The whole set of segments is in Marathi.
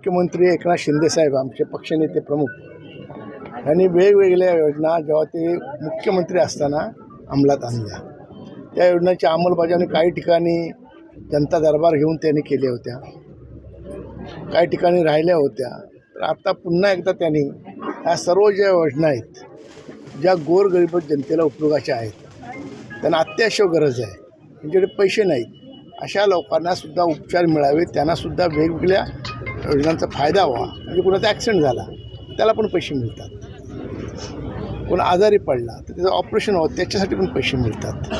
मुख्यमंत्री एकनाथ शिंदेसाहेब आमचे पक्षनेते प्रमुख यांनी वेगवेगळ्या योजना जेव्हा ते मुख्यमंत्री असताना अंमलात आणल्या. त्या योजनेची अंमलबजावणी काही ठिकाणी जनता दरबार घेऊन त्यांनी केल्या होत्या. काही ठिकाणी राहिल्या होत्या. तर आता पुन्हा एकदा त्यांनी ह्या सर्व ज्या योजना आहेत ज्या गोरगरीब जनतेला उपयोगाच्या आहेत त्यांना अत्याशय गरज आहे. त्यांच्याकडे पैसे नाहीत. अशा लोकांनासुद्धा उपचार मिळावे त्यांनासुद्धा वेगवेगळ्या योजनांचा फायदा व्हा. म्हणजे कुणाचा ॲक्सिडेंट झाला त्याला पण पैसे मिळतात. कोण आजारी पडला तर त्याचं ऑपरेशन व्हावं त्याच्यासाठी पण पैसे मिळतात.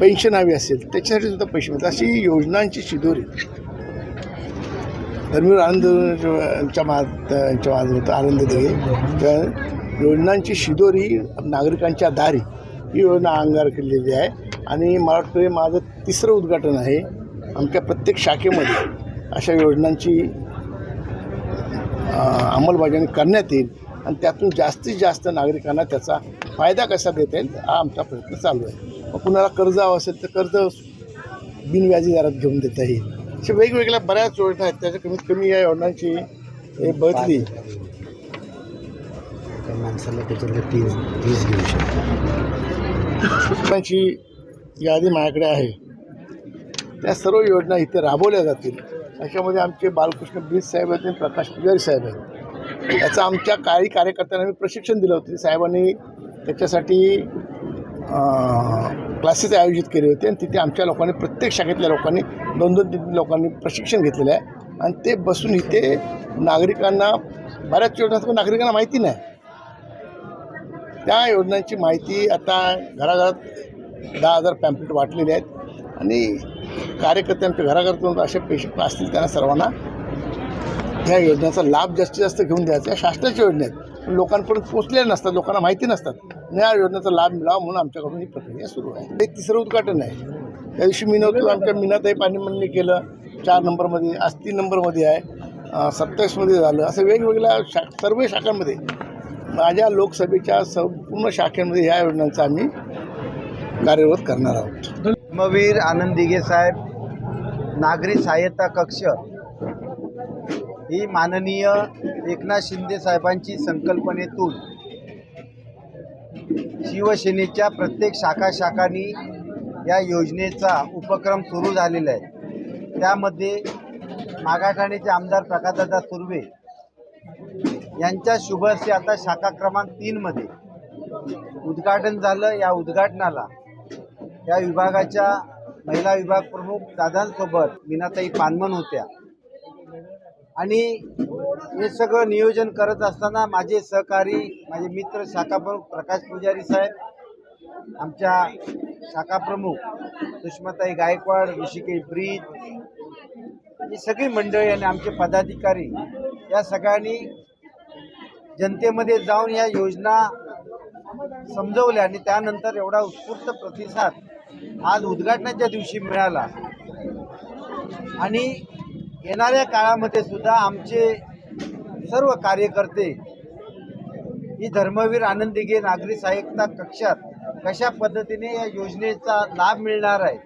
पेन्शन हवी असेल त्याच्यासाठी सुद्धा पैसे मिळतात. अशी योजनांची शिदोरी. धर्मीर आनंद यांच्या मा माझं होतं आनंद त्या योजनांची शिदोरी नागरिकांच्या दारी. ही योजना अंगार केलेली आहे. आणि मला वाटतं माझं तिसरं उद्घाटन आहे. आमच्या प्रत्येक शाखेमध्ये अशा योजनांची अंमलबजावणी करण्यात येईल आणि त्यातून जास्तीत जास्त नागरिकांना त्याचा फायदा कसा देता येईल हा आमचा प्रयत्न चालू आहे. मग कुणाला कर्ज हवं असेल तर कर्ज बिनव्याजी दरात घेऊन देता येईल. अशा वेगवेगळ्या बऱ्याच योजना आहेत त्याच्या कमीत कमी या योजनांची हे त्या माणसाला त्याच्यातले तीस तीस घेऊ शकतो. योजनांची यादी माझ्याकडे आहे. त्या सर्व योजना इथे राबवल्या जातील. त्याच्यामध्ये आमचे बालकृष्ण बीज साहेब आहेत आणि प्रकाश पुजारी साहेब आहेत. याचं आमच्या काही कार्यकर्त्यांना मी प्रशिक्षण दिलं होतं. साहेबांनी त्याच्यासाठी क्लासेस आयोजित केले होते आणि तिथे आमच्या लोकांनी प्रत्येक शाखेतल्या लोकांनी दोन दोन तीन लोकांनी प्रशिक्षण घेतलेलं आहे. आणि ते बसून इथे नागरिकांना बऱ्याच योजना नागरिकांना माहिती नाही. त्या योजनांची माहिती आता घराघरात दहा हजार पॅम्पलेट वाटलेले आहेत. आणि कार्यकर्त्यांच्या घराघरातून असे पेशंट असतील त्यांना सर्वांना ह्या योजनेचा लाभ जास्तीत जास्त घेऊन द्यायचा. या शासनाच्या योजना आहेत पण लोकांपर्यंत पोचलेल्या नसतात लोकांना माहिती नसतात. या योजनेचा लाभ मिळावा म्हणून आमच्याकडून ही प्रक्रिया सुरू आहे. हे तिसरं उद्घाटन आहे. त्या दिवशी मिनवतो आमच्या मिनाताई पाणी म्हणणी केलं. चार नंबरमध्ये आज तीन नंबरमध्ये आहे. सत्तावीसमध्ये झालं. असं वेगवेगळ्या शा सर्व शाखांमध्ये माझ्या लोकसभेच्या संपूर्ण शाखेमध्ये ह्या योजनांचा आम्ही कार्यरत करणार आहोत. धर्मवीर आनंद दिघे साहेब नागरी सहाय्यता कक्ष ही माननीय एकनाथ शिंदे साहेबांची संकल्पनेतून शिवसेनेच्या प्रत्येक शाखा शाखांनी या योजनेचा उपक्रम सुरू झालेला आहे. त्यामध्ये मागाठाणेचे आमदार प्रकाशदादा सुर्वे यांच्या शुभहस्ते आता शाखा क्रमांक तीनमध्ये उद्घाटन झालं. या उद्घाटनाला या विभागाच्या महिला विभाग प्रमुख दादांसोबत मीनाताई पानमन होत्या. आणि हे सगळं नियोजन करत असताना माझे सहकारी माझे मित्र शाखा प्रमुख प्रकाश पुजारी साहेब आमच्या शाखाप्रमुख सुषमाताई गायकवाड ऋषिकेश ब्रीद ही सगळी मंडळी आणि आमचे पदाधिकारी या सगळ्यांनी जनतेमध्ये जाऊन या योजना समजवले आणि त्यानंतर एवढा उत्स्फूर्त प्रतिसाद आज उद्घाटनाच्या दिवशी मिळाला. आणि येणाऱ्या काळामध्ये सुद्धा आमचे सर्व कार्यकर्ते ही धर्मवीर आनंद नागरी सहाय्यता कक्षात कशा पद्धतीने या योजनेचा लाभ मिळणार आहे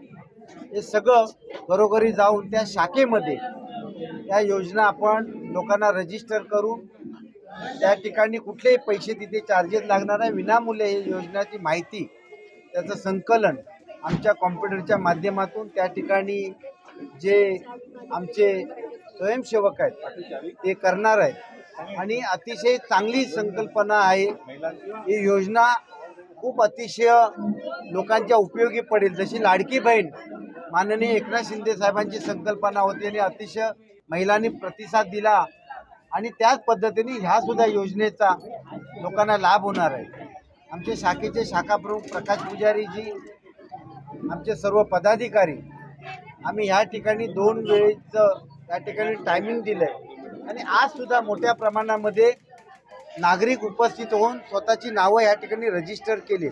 हे सगळं घरोघरी जाऊन त्या शाखेमध्ये या योजना आपण लोकांना रजिस्टर करून त्या ठिकाणी कुठलेही पैसे तिथे चार्जेस लागणार आहे? विनामूल्य ही योजनाची माहिती त्याचं संकलन आमच्या कॉम्प्युटरच्या माध्यमातून त्या ठिकाणी जे आमचे स्वयंसेवक आहेत ते करणार आहेत. आणि अतिशय चांगली संकल्पना आहे. ही योजना खूप अतिशय लोकांच्या उपयोगी पडेल. जशी लाडकी बहीण माननीय एकनाथ शिंदे साहेबांची संकल्पना होती आणि अतिशय महिलांनी प्रतिसाद दिला. आणि त्याच पद्धतीने ह्या सुद्धा योजनेचा लोकांना लाभ होणार आहे. आमचे शाखेचे शाखाप्रमुख प्रकाश पुजारीजी आमचे सर्व पदाधिकारी आम्ही ह्या ठिकाणी दोन वेळेचं त्या ठिकाणी टायमिंग दिलं आहे आणि आजसुद्धा मोठ्या प्रमाणामध्ये नागरिक उपस्थित होऊन स्वतःची नावं या ठिकाणी रजिस्टर केली.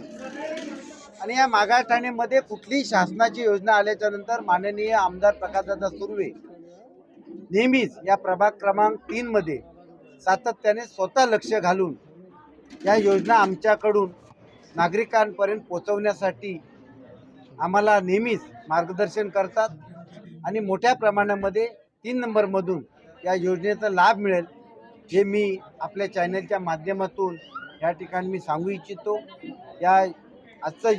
आणि या मागाठाणेमध्ये कुठलीही शासनाची योजना आल्याच्यानंतर माननीय आमदार प्रकाशदादा सुर्वे नेहमीच या प्रभाग क्रमांक तीनमध्ये सातत्याने स्वतः लक्ष घालून या योजना आमच्याकडून नागरिकांपर्यंत पोचवण्यासाठी आम्हाला नेहमीच मार्गदर्शन करतात आणि मोठ्या प्रमाणामध्ये तीन नंबरमधून या योजनेचा लाभ मिळेल हे मी आपल्या चॅनलच्या माध्यमातून या ठिकाणी मी सांगू इच्छितो. या आजचं